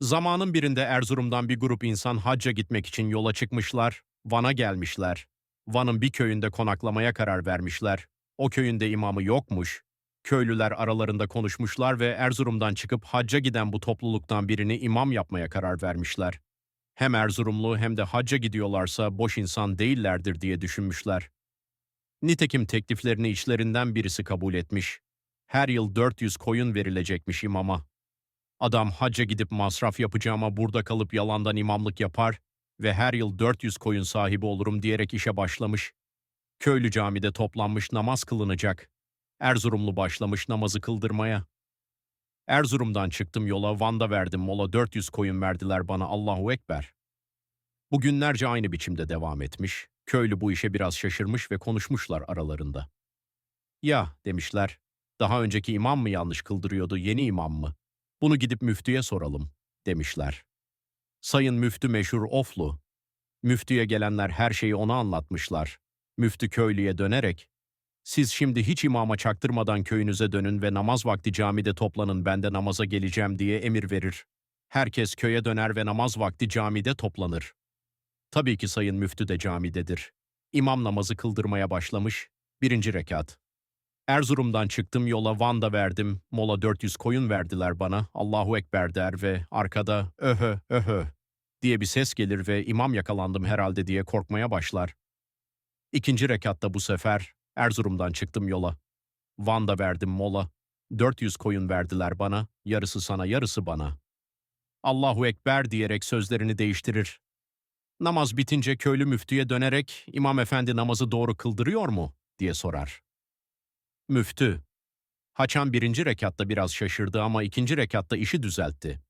Zamanın birinde Erzurum'dan bir grup insan hacca gitmek için yola çıkmışlar, Van'a gelmişler. Van'ın bir köyünde konaklamaya karar vermişler. O köyünde imamı yokmuş. Köylüler aralarında konuşmuşlar ve Erzurum'dan çıkıp hacca giden bu topluluktan birini imam yapmaya karar vermişler. Hem Erzurumlu hem de hacca gidiyorlarsa boş insan değillerdir diye düşünmüşler. Nitekim tekliflerini içlerinden birisi kabul etmiş. Her yıl 400 koyun verilecekmiş imama. Adam hacca gidip masraf yapacağıma burada kalıp yalandan imamlık yapar ve her yıl 400 koyun sahibi olurum diyerek işe başlamış. Köylü camide toplanmış namaz kılınacak. Erzurumlu başlamış namazı kıldırmaya. Erzurum'dan çıktım yola, Van'da verdim mola 400 koyun verdiler bana Allahu Ekber. Bu günlerce aynı biçimde devam etmiş. Köylü bu işe biraz şaşırmış ve konuşmuşlar aralarında. Ya demişler, daha önceki imam mı yanlış kıldırıyordu, yeni imam mı? Bunu gidip müftüye soralım, demişler. Sayın Müftü meşhur Oflu. Müftüye gelenler her şeyi ona anlatmışlar. Müftü köylüye dönerek, siz şimdi hiç imama çaktırmadan köyünüze dönün ve namaz vakti camide toplanın ben de namaza geleceğim diye emir verir. Herkes köye döner ve namaz vakti camide toplanır. Tabii ki sayın müftü de camidedir. İmam namazı kıldırmaya başlamış. Birinci rekat. Erzurum'dan çıktım yola Van'da verdim. Mola 400 koyun verdiler bana. Allahu Ekber der ve arkada öhö öhö diye bir ses gelir ve imam yakalandım herhalde diye korkmaya başlar. İkinci rekatta bu sefer Erzurum'dan çıktım yola. Van'da verdim mola. 400 koyun verdiler bana, yarısı sana yarısı bana. Allahu Ekber diyerek sözlerini değiştirir. Namaz bitince köylü müftüye dönerek İmam Efendi namazı doğru kıldırıyor mu diye sorar. Müftü. Haçan birinci rekatta biraz şaşırdı ama ikinci rekatta işi düzeltti.